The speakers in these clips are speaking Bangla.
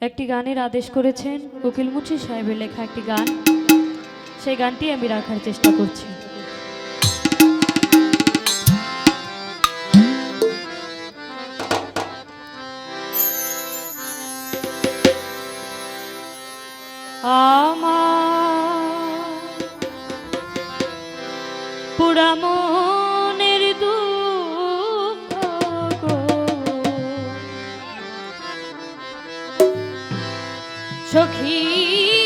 একটি গানের আদেশ করেছেন উকিল মুচি সাহেবের লেখা একটি গান। সেই গানটি আমি রাখার চেষ্টা করছি। আমার পুরামো took heed.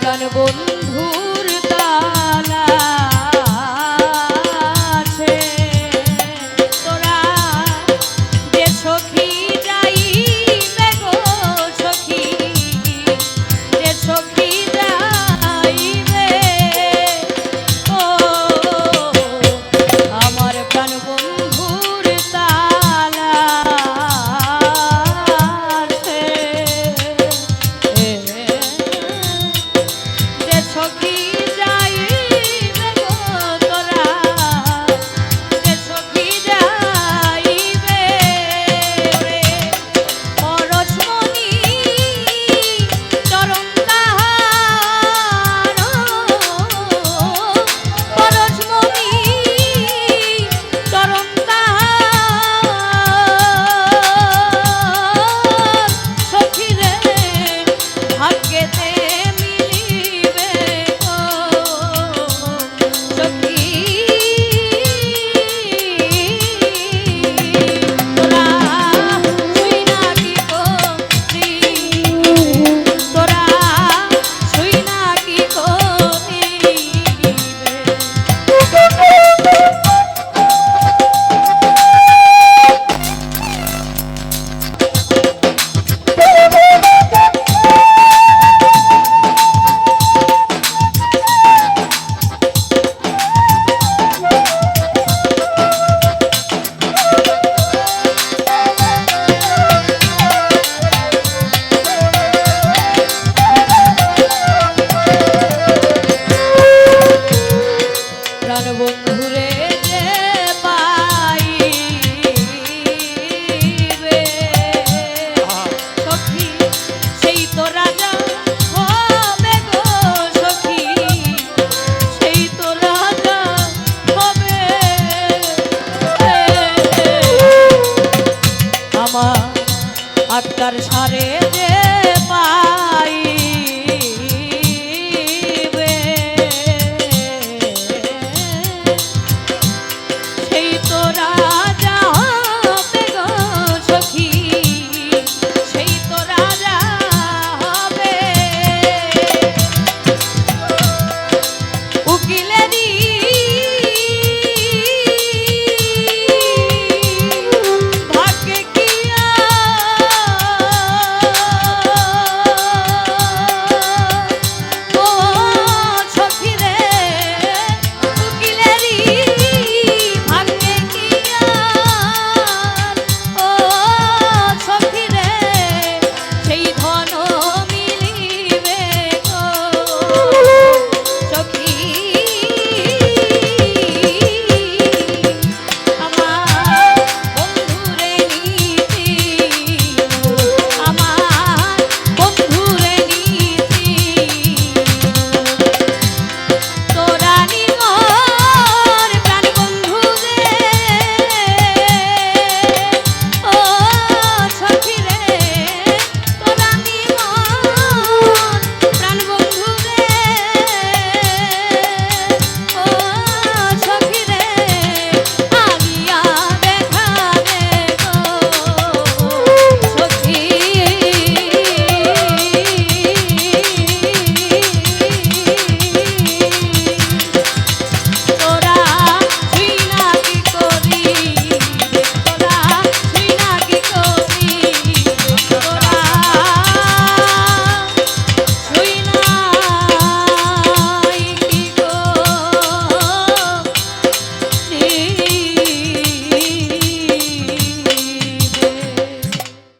প্রাণ বন্ধু